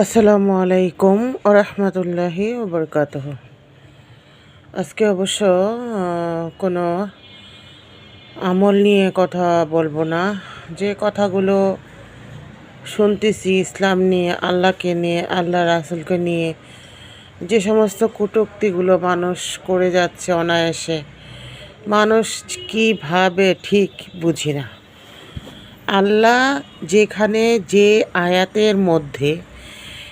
আসসালামু আলাইকুম ওরহমতুল্লাহি ওবরকাত আজকে অবশ্য কোনো আমল নিয়ে কথা বলব না। যে কথাগুলো শুনতেছি ইসলাম নিয়ে, আল্লাহকে নিয়ে আল্লাহ রাসুলকে নিয়ে, যে সমস্ত কটূক্তিগুলো মানুষ করে যাচ্ছে অনায়াসে, মানুষ কীভাবে ঠিক বুঝি না। আল্লাহ যেখানে যে আয়াতের মধ্যে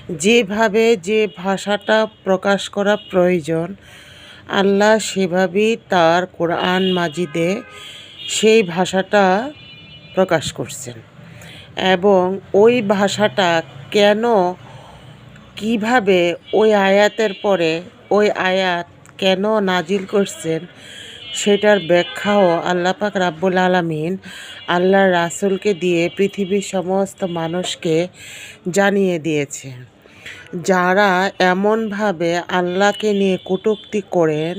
যেভাবে যে ভাষাটা প্রকাশ করা প্রয়োজন, আল্লাহ সেভাবেই তার কোরআন মাজিদে সেই ভাষাটা প্রকাশ করছেন। এবং ওই ভাষাটা কেন, কীভাবে ওই আয়াতের পরে ওই আয়াত কেন নাজিল করছেন সেটার ব্যাখ্যাও আল্লাহ পাক রাব্বুল আলামিন আল্লাহ রাসুলকে দিয়ে পৃথিবীর সমস্ত মানুষকে জানিয়ে দিয়েছে। যারা এমনভাবে আল্লাহকে নিয়ে কটূক্তি করেন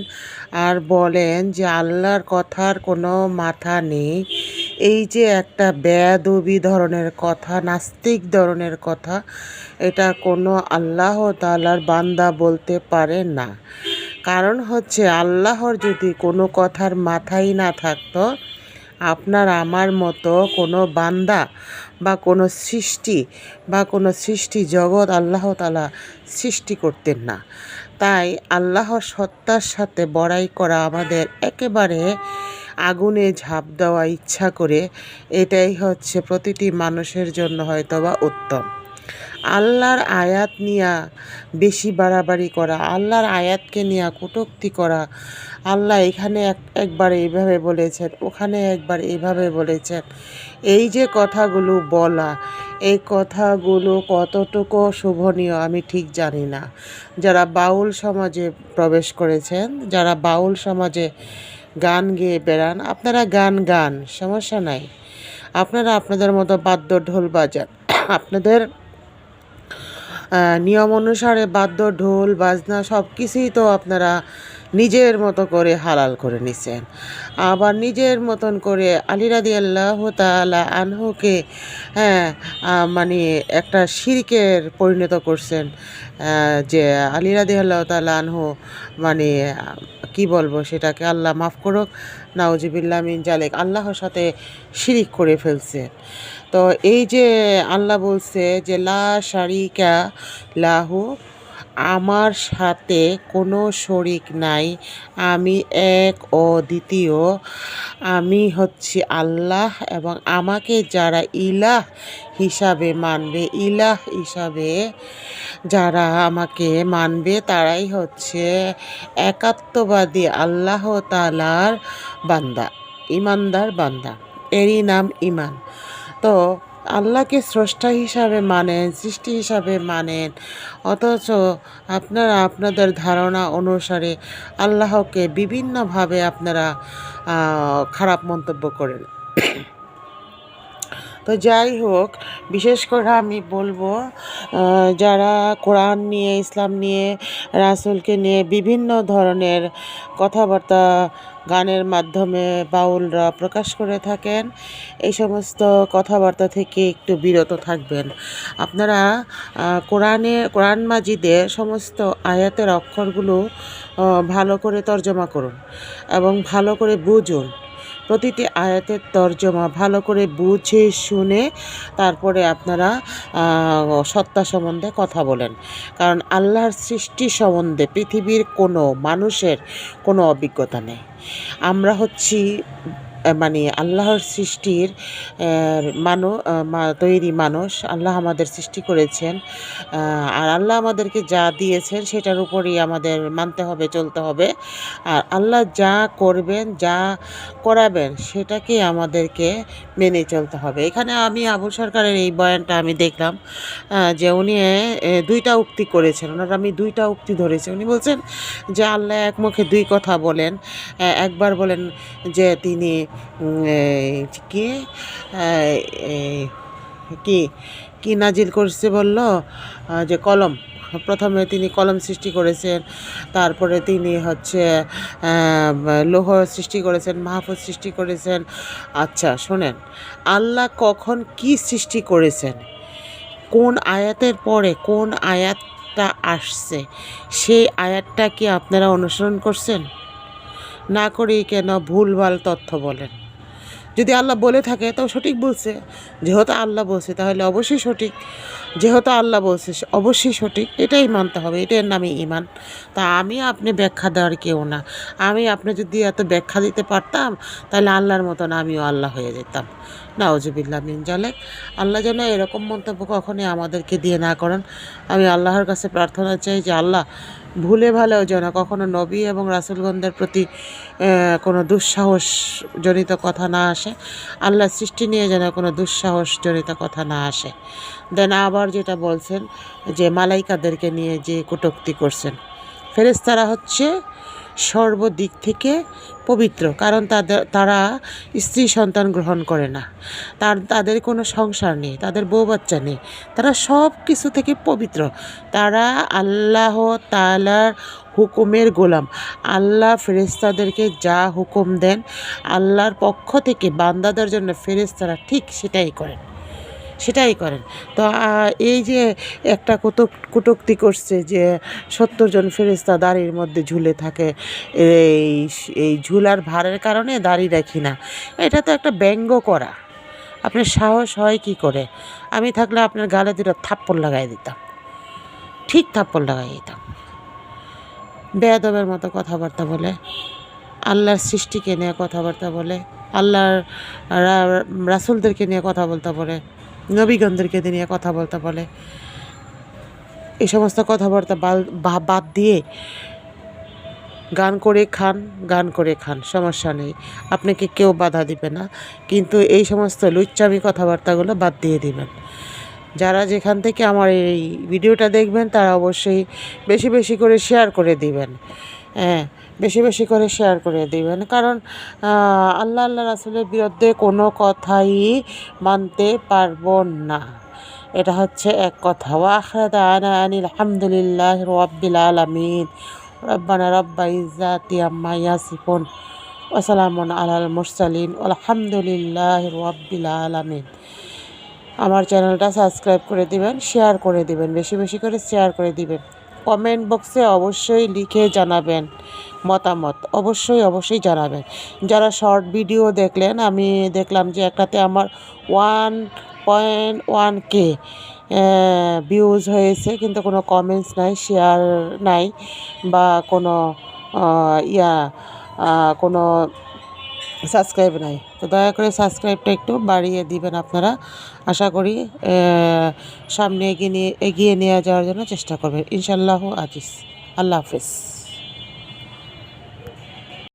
আর বলেন যে আল্লাহর কথার কোনো মাথা নেই, এই যে একটা বেয়াদবি ধরনের কথা, নাস্তিক ধরনের কথা, এটা কোনো আল্লাহ তাআলার বান্দা বলতে পারে না। কারণ হচ্ছে আল্লাহর যদি কোনো কথার মাথাই না থাকতো, আপনার আমার মতো কোনো বান্দা বা কোনো সৃষ্টি বা কোনো সৃষ্টি জগৎ আল্লাহ তালা সৃষ্টি করতেন না। তাই আল্লাহর সত্তার সাথে বড়াই করা আমাদের একেবারে আগুনে ঝাঁপ দেওয়া ইচ্ছা করে, এটাই হচ্ছে প্রতিটি মানুষের জন্য হয়তোবা উত্তম। আল্লাহর আয়াত নিয়া বেশি বাড়াবাড়ি করা, আল্লাহর আয়াতকে নিয়ে কটূক্তি করা। আল্লাহ এখানে এক, একবার এইভাবে বলেছেন, ওখানে একবার এইভাবে বলেছেন, এই যে কথাগুলো বলা, এই কথাগুলো কতটুকু শোভনীয় আমি ঠিক জানি না। যারা বাউল সমাজে প্রবেশ করেছেন, যারা বাউল সমাজে গান গেয়ে বেড়ান, আপনারা গান গান, সমস্যা নাই। আপনারা আপনাদের মতো বাদ্য ঢোল বাজান। আপনাদের নিয়ম অনুসারে বাদ্য ঢোল বাজনা সব কিছুই তো আপনারা নিজের মতো করে হালাল করে নিছেন। আবার নিজের মতন করে আলী রাদি আল্লাহ তালা আনহুকে হ্যাঁ মানে একটা শিরকের পরিণত করছেন যে আলিরাদি আল্লাহ তালা আনহু মানে কি বলব সেটাকে আল্লাহ মাফ করুক নাউজিবিল্লা মিন জালেক, আল্লাহর সাথে শিরিক করে ফেলছে তো এই যে আল্লাহ বলছে যে, লা শারিকা লাহু আমার সাথে কোনো শরিক নাই। আমি এক ও দ্বিতীয়। আমি হচ্ছি আল্লাহ এবং আমাকে যারা ইলাহ হিসাবে মানবে, ইলাহ হিসাবে যারা আমাকে মানবে, তারাই হচ্ছে একাত্মবাদী আল্লাহ তালার বান্দা, ইমানদার বান্দা। এরই নাম ইমান। তো আল্লাহকে স্রষ্টা হিসাবে মানেন, সৃষ্টি হিসাবে মানেন। অথচ আপনারা আপনাদের ধারণা অনুসারে আল্লাহকে বিভিন্নভাবে আপনারা খারাপ মন্তব্য করেন। তো যাই হোক, বিশেষ করে আমি বলব যারা কোরআন নিয়ে, ইসলাম নিয়ে, রাসূলকে নিয়ে বিভিন্ন ধরনের কথাবার্তা গানের মাধ্যমে বাউলরা প্রকাশ করে থাকেন, এই সমস্ত কথাবার্তা থেকে একটু বিরত থাকবেন। আপনারা কোরআনে, কোরআন মাজিদের সমস্ত আয়াতের অক্ষরগুলো ভালো করে তর্জমা করুন এবং ভালো করে বুঝুন। প্রতিটি আয়াতের তর্জমা ভালো করে বুঝে শুনে তারপরে আপনারা সত্তা সম্বন্ধে কথা বলেন। কারণ আল্লাহর সৃষ্টি সম্বন্ধে পৃথিবীর কোনো মানুষের কোনো অভিজ্ঞতা নেই। আমরা হচ্ছি মানে আল্লাহর সৃষ্টির মানু তৈরি মানুষ। আল্লাহ আমাদের সৃষ্টি করেছেন। আর আল্লাহ আমাদেরকে যা দিয়েছেন সেটার উপরই আমাদের মানতে হবে, চলতে হবে। আর আল্লাহ যা করবেন, যা করাবেন সেটাকে আমাদেরকে মেনে চলতে হবে। এখানে আমি আবু সরকারের এই বয়ানটা আমি দেখলাম যে উনি দুইটা উক্তি করেছেন। ওনার আমি দুইটা উক্তি ধরেছি। উনি বলছেন যে, আল্লাহ এক মুখে দুই কথা বলেন। একবার বলেন যে, তিনি কি? কি? কি নাজিল করছে বলল? যে কলম। প্রথমে তিনি কলম সৃষ্টি করেছেন, তারপরে তিনি হচ্ছে লৌহ সৃষ্টি করেছেন, মাহফুজ সৃষ্টি করেছেন। আচ্ছা শোনেন, আল্লাহ কখন কি সৃষ্টি করেছেন? কোন আয়াতের পরে কোন আয়াতটা আসছে? সেই আয়াতটা কি আপনারা অনুসরণ করছেন? না করেই কেন ভুলভাল তথ্য বলেন। যদি আল্লাহ বলে থাকে তো সঠিক বলছে। যেহেতু আল্লাহ বলছে, তাহলে অবশ্যই সঠিক। যেহেতু আল্লাহ বলছে, অবশ্যই সঠিক। এটাই মানতে হবে এটার নামে ইমান তা আমি আপনি ব্যাখ্যা দেওয়ার কেউ না। আমি আপনি যদি এত ব্যাখ্যা দিতে পারতাম, তাহলে আল্লাহর মতন আমিও আল্লাহ হয়ে যেতাম। না নাওজবিল্লা মিন জালেক। আল্লাহ যেন এরকম মন্তব্য কখনই আমাদেরকে দিয়ে না করেন। আমি আল্লাহর কাছে প্রার্থনা চাই যে, আল্লাহ ভুলে ভালেও যেন কখনো নবী এবং রাসুলগন্ধের প্রতি কোনো দুঃসাহস জনিত কথা না আসে। আল্লাহ সৃষ্টি নিয়ে যেন কোনো দুঃসাহস জনিত কথা না আসে। দেন আবার যেটা বলছেন যে, মালাইকাদেরকে নিয়ে যে কুটক্তি করছেন। ফেরেস্তারা হচ্ছে সর্বদিক থেকে পবিত্র, কারণ তাদের, তারা স্ত্রী সন্তান গ্রহণ করে না। তার, তাদের কোনো সংসার নেই, তাদের বউ বাচ্চা নেই, তারা সব কিছু থেকে পবিত্র। তারা আল্লাহ তালার হুকুমের গোলাম। আল্লাহ ফেরেশতাদেরকে যা হুকুম দেন, আল্লাহর পক্ষ থেকে বান্দাদের জন্য ফেরেশতারা ঠিক সেটাই করেন। সেটাই করেন। তো এই যে একটা কটুক কটুক্তি করছে যে সত্তর জন ফেরেস্তা দাড়ির মধ্যে ঝুলে থাকে, এই এই ঝুলার ভারের কারণে দাড়ি রাখি না এটা তো একটা ব্যঙ্গ করা। আপনার সাহস হয় কি করে? আমি থাকলে আপনার গালে দুটো থাপ্পড় লাগাই দিতাম। ঠিক থাপ্পড় লাগাই দিতাম। বেয়াদবের মতো কথাবার্তা বলে, আল্লাহর সৃষ্টিকে নিয়ে কথাবার্তা বলে, আল্লাহর রাসূলদেরকে নিয়ে কথা বলতে বলে। নবীগণদেরকে নিয়ে কথা বলতে বলে। এই সমস্ত কথাবার্তা বাদ দিয়ে গান করে খান, গান করে খান, সমস্যা নেই। আপনাকে কেউ বাধা দিবে না। কিন্তু এই সমস্ত লুচ্চামি কথাবার্তাগুলো বাদ দিয়ে দিবেন। যারা যেখান থেকে আমার এই ভিডিওটা দেখবেন, তারা অবশ্যই বেশি বেশি করে শেয়ার করে দিবেন। হ্যাঁ বেশি বেশি করে শেয়ার করে দিবেন। কারণ আল্লাহ আল্লাহ রাসুলের বিরুদ্ধে কোনো কথাই মানতে পারব না। এটা হচ্ছে এক কথা। ওয়াখরাদ আনা আনিল আলহামদুলিল্লাহ রব্বিল আলামিন। রব্বানা রব্বা ইজ্জাতি আম্মা ইয়াসিফুন। ওয়াসালামুন আলাল মুরসালিন। আলহামদুলিল্লাহ রব্বিল আলামিন। আমার চ্যানেলটা সাবস্ক্রাইব করে দিবেন শেয়ার করে দিবেন, বেশি বেশি করে শেয়ার করে দিবেন। কমেন্ট বক্সে অবশ্যই লিখে জানাবেন মতামত। অবশ্যই অবশ্যই জানাবেন। যারা শর্ট ভিডিও দেখলেন, আমি দেখলাম যে একটাতে আমার one point one K views হয়েছে, কিন্তু কোনো কমেন্টস নাই শেয়ার নাই, বা কোনো ইয়া কোনো সাবস্ক্রাইব নাই। তো দয়া করে সাবস্ক্রাইবটা একটু বাড়িয়ে দিবেন আপনারা। আশা করি সামনে এগিয়ে নিয়ে এগিয়ে নিয়ে যাওয়ার জন্য চেষ্টা করবেন। ইনশাল্লাহ আজিজ। আল্লাহ হাফিজ।